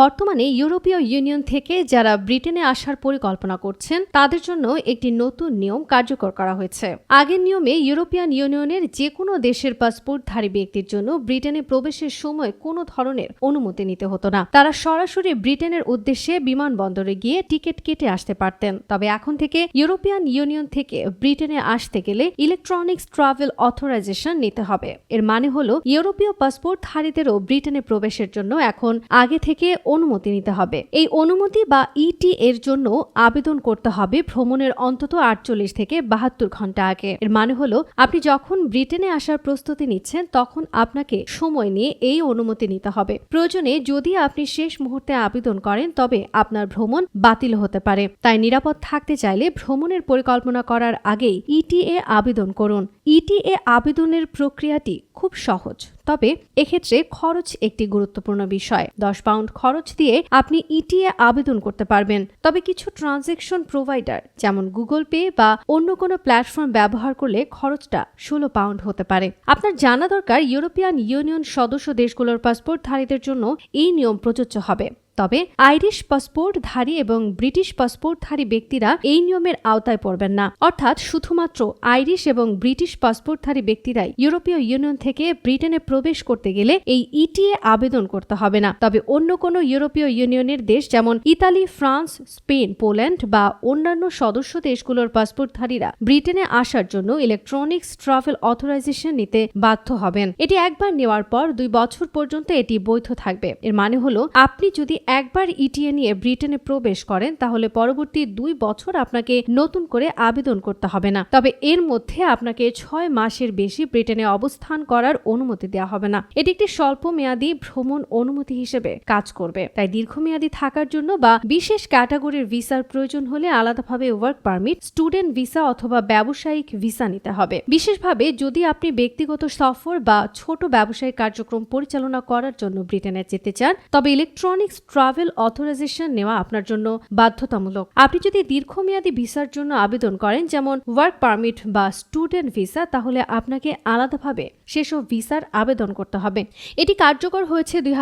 বর্তমানে ইউরোপীয় ইউনিয়ন থেকে যারা ব্রিটেনে আসার পরিকল্পনা করছেন, তাদের জন্য একটি নতুন নিয়ম কার্যকর করা হয়েছে। আগের নিয়মে ইউরোপিয়ান ইউনিয়নের যে কোনো দেশের পাসপোর্টধারী ব্যক্তির জন্য ব্রিটেনে প্রবেশের সময় কোনো ধরনের অনুমতি নিতে হতো না। তারা সরাসরি ব্রিটেনের উদ্দেশ্যে বিমানবন্দরে গিয়ে টিকিট কেটে আসতে পারতেন। তবে এখন থেকে ইউরোপিয়ান ইউনিয়ন থেকে ব্রিটেনে আসতে গেলে ইলেকট্রনিক্স ট্রাভেল অথরাইজেশন নিতে হবে। এর মানে হলো, ইউরোপীয় পাসপোর্টধারীদেরও ব্রিটেনে প্রবেশের জন্য এখন আগে থেকে অনুমতি নিতে হবে। এই অনুমতি বা ইটি এর জন্য আবেদন করতে হবে ভ্রমণের অন্তত আটচল্লিশ থেকে বাহাত্তর ঘণ্টা আগে। এর মানে হলো, আপনি যখন ব্রিটেনে আসার প্রস্তুতি নিচ্ছেন, তখন আপনাকে সময় নিয়ে এই অনুমতি নিতে হবে। প্রয়োজনে যদি আপনি শেষ মুহূর্তে আবেদন করেন, তবে আপনার ভ্রমণ বাতিল হতে পারে। তাই নিরাপদ থাকতে চাইলে ভ্রমণের পরিকল্পনা করার আগেই ইটিএ আবেদন করুন। ইটিএ আবেদনের প্রক্রিয়াটি খুব সহজ। তবে এক্ষেত্রে খরচ একটি গুরুত্বপূর্ণ বিষয়। দশ পাউন্ড খরচ দিয়ে আপনি ইটিএ আবেদন করতে পারবেন। তবে কিছু ট্রানজেকশন প্রোভাইডার, যেমন গুগল পে বা অন্য কোনো প্ল্যাটফর্ম ব্যবহার করলে খরচটা ষোলো পাউন্ড হতে পারে। আপনার জানা দরকার ইউরোপিয়ান ইউনিয়ন সদস্য দেশগুলোর পাসপোর্টধারীদের জন্য এই নিয়ম প্রযোজ্য হবে। তবে আইরিশ পাসপোর্টধারী এবং ব্রিটিশ পাসপোর্টধারী ব্যক্তিরা এই নিয়মের আওতায় পড়বেন না। অর্থাৎ শুধুমাত্র আইরিশ এবং ব্রিটিশ পাসপোর্টধারী ব্যক্তিরাই ইউরোপীয় ইউনিয়ন থেকে ব্রিটেনে প্রবেশ করতে গেলে এই ইটিএ আবেদন করতে হবে না। তবে অন্য কোনো ইউরোপীয় ইউনিয়নের দেশ যেমন ইতালি, ফ্রান্স, স্পেন, পোল্যান্ড বা অন্যান্য সদস্য দেশগুলোর পাসপোর্টধারীরা ব্রিটেনে আসার জন্য ইলেকট্রনিক্স ট্রাভেল অথরাইজেশন নিতে বাধ্য হবেন। এটি একবার নেওয়ার পর দুই বছর পর্যন্ত এটি বৈধ থাকবে। এর মানে হলো, আপনি যদি একবার ইটিএ নিয়ে ব্রিটেনে প্রবেশ করেন, তাহলে পরবর্তী দুই বছর আপনাকে নতুন করে আবেদন করতে হবে না। তবে এর মধ্যে আপনাকে ছয় মাসের বেশি ব্রিটেনে অবস্থান করার অনুমতি দেওয়া হবে না। এটি একটি স্বল্প মেয়াদী ভ্রমণ অনুমতি হিসেবে কাজ করবে। তাই দীর্ঘমেয়াদী থাকার জন্য বা বিশেষ ক্যাটাগরির ভিসার প্রয়োজন হলে আলাদাভাবে ওয়ার্ক পারমিট, স্টুডেন্ট ভিসা অথবা ব্যবসায়িক ভিসা নিতে হবে। বিশেষভাবে যদি আপনি ব্যক্তিগত সফর বা ছোট ব্যবসায়িক কার্যক্রম পরিচালনা করার জন্য ব্রিটেনে যেতে চান, তবে ইলেকট্রনিক্স ট্রাভেল অথরাইজেশন নেওয়া আপনার জন্য বাধ্যতামূলক। আপনি যদি দীর্ঘমেয়াদী ভিসার জন্য আবেদন করেন, যেমন ওয়ার্ক পারমিট বা স্টুডেন্ট ভিসা, তাহলে আপনাকে আলাদাভাবে সেসব ভিসার আবেদন করতে হবে। এটি কার্যকর হয়েছে দুই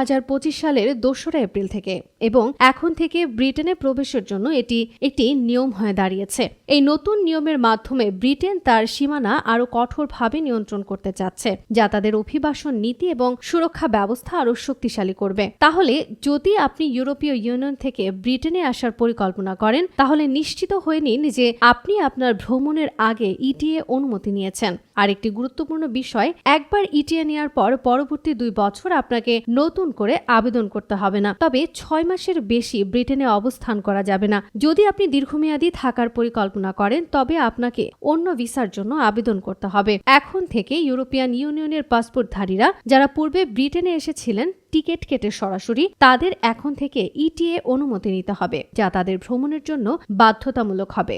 সালের দোসরা এপ্রিল থেকে এবং এখন থেকে ব্রিটেনে প্রবেশের জন্য এটি একটি নিয়ম হয়ে দাঁড়িয়েছে। এই নতুন নিয়মের মাধ্যমে ব্রিটেন তার সীমানা আরও কঠোরভাবে নিয়ন্ত্রণ করতে চাচ্ছে, যা তাদের অভিবাসন নীতি এবং সুরক্ষা ব্যবস্থা আরও শক্তিশালী করবে। তাহলে যদি আপনি ইউরোপীয় ইউনিয়ন থেকে ব্রিটেনে আসার পরিকল্পনা করেন, তাহলে নিশ্চিত হয়ে নিন যে আপনি আপনার ভ্রমণের আগে ইটিএ অনুমতি নিয়েছেন। আর একটি গুরুত্বপূর্ণ বিষয়, একবার ইটিএ নেওয়ার পর পরবর্তী দুই বছর আপনাকে নতুন করে আবেদন করতে হবে না। তবে ছয় মাসের বেশি ব্রিটেনে অবস্থান করা যাবে না। যদি আপনি দীর্ঘমেয়াদী থাকার পরিকল্পনা করেন, তবে আপনাকে অন্য ভিসার জন্য আবেদন করতে হবে। এখন থেকে ইউরোপিয়ান ইউনিয়নের পাসপোর্টধারীরা যারা পূর্বে ব্রিটেনে এসেছিলেন, টিকিট কেটে সরাসরি তাদের এখন থেকে ইটিএ অনুমতি নিতে হবে, যা তাদের ভ্রমণের জন্য বাধ্যতামূলক হবে।